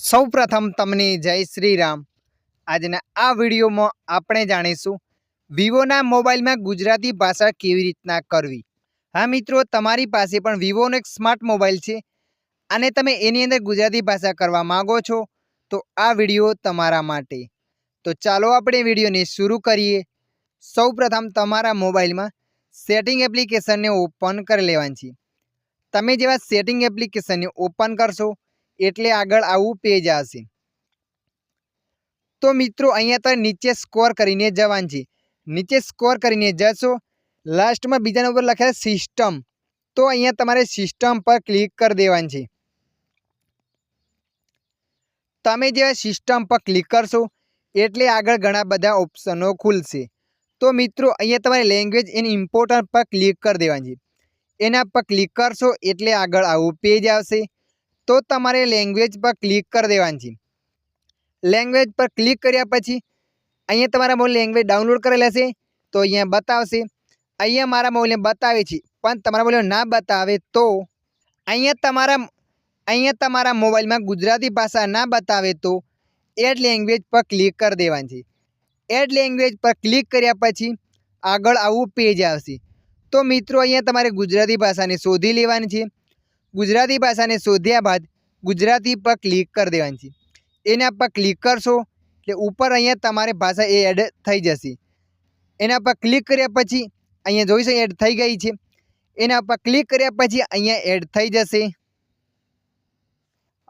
સૌ પ્રથમ તમને જય શ્રી રામ આજના આ વિડીયોમાં આપણે જાણીશું વિવોના મોબાઈલમાં ગુજરાતી ભાષા કેવી રીતના કરવી. હા મિત્રો, તમારી પાસે પણ વિવોનો એક સ્માર્ટ મોબાઈલ છે અને તમે એની અંદર ગુજરાતી ભાષા કરવા માગો છો, તો આ વીડિયો તમારા માટે. તો ચાલો આપણે વિડીયોને શરૂ કરીએ. સૌપ્રથમ તમારા મોબાઈલમાં સેટિંગ એપ્લિકેશનને ઓપન કરી લેવાની છે. તમે જેવા સેટિંગ એપ્લિકેશનને ઓપન કરશો એટલે આગળ આવું પેજ આવશે. તો મિત્રો, અહીંયા તો નીચે સ્કોર કરીને જવાનું છે નીચે સ્કોર કરીને જશો. લાસ્ટમાં બીજા નંબર લખેલા સિસ્ટમ તો અહીંયા તમારે સિસ્ટમ પર ક્લિક કરી દેવાનું છે તમે જે સિસ્ટમ પર ક્લિક કરશો, એટલે આગળ ઘણા બધા ઓપ્શનો ખુલશે. તો મિત્રો, અહીંયા તમારે લેંગ્વેજ એન્ડ ઇમ્પોર્ટન્ટ પર ક્લિક કરી દેવાની છે એના પર ક્લિક કરશો, એટલે આગળ આવું પેજ આવશે. તો તમારે લેંગ્વેજ પર ક્લિક કરી દેવાની છે. લેંગ્વેજ પર ક્લિક કર્યા પછી અહીંયા તમારા મોબાઈલ લેંગ્વેજ ડાઉનલોડ કરેલા છે તો અહીંયા બતાવશે. અહીંયા મારા મોબાઈલને બતાવે છે, પણ તમારા મોબાઈલ ના બતાવે તો અહીંયા તમારા અહીંયા તમારા મોબાઈલમાં ગુજરાતી ભાષા ના બતાવે તો એડ લેંગ્વેજ પર ક્લિક કરી દેવાની છે. એડ લેંગ્વેજ પર ક્લિક કર્યા પછી આગળ આવું પેજ આવશે. તો મિત્રો, અહીંયા તમારે ગુજરાતી ભાષાને શોધી લેવાની છે. ગુજરાતી ભાષાને શોધ્યા બાદ ગુજરાતી પર ક્લિક કરી દેવાની છે. એના પર ક્લિક કરશો, એટલે ઉપર અહીંયા તમારે ભાષા એ એડ થઈ જશે. એના પર ક્લિક કર્યા પછી અહીંયા જોઈશો એડ થઈ ગઈ છે. એના પર ક્લિક કર્યા પછી અહીંયા એડ થઈ જશે.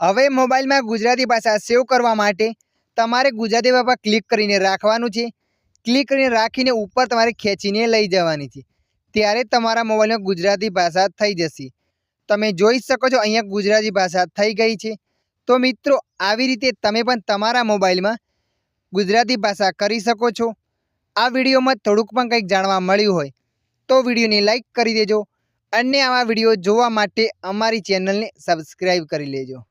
હવે મોબાઈલમાં ગુજરાતી ભાષા સેવ કરવા માટે તમારે ગુજરાતી પર ક્લિક કરીને રાખવાનું છે. ક્લિક કરીને રાખીને ઉપર તમારે ખેંચીને લઈ જવાની છે. ત્યારે તમારા મોબાઈલમાં ગુજરાતી ભાષા થઈ જશે. તમે જોઈ શકો છો, અહીંયા ગુજરાતી ભાષા થઈ ગઈ છે. તો મિત્રો, આવી રીતે તમે પણ તમારા મોબાઈલમાં ગુજરાતી ભાષા કરી શકો છો. આ વિડીયોમાં થોડુંક પણ કંઈક જાણવા મળ્યું હોય, તો વિડીયોને લાઈક કરી દેજો અને આવા વીડિયો જોવા માટે અમારી ચેનલને સબસ્ક્રાઈબ કરી લેજો.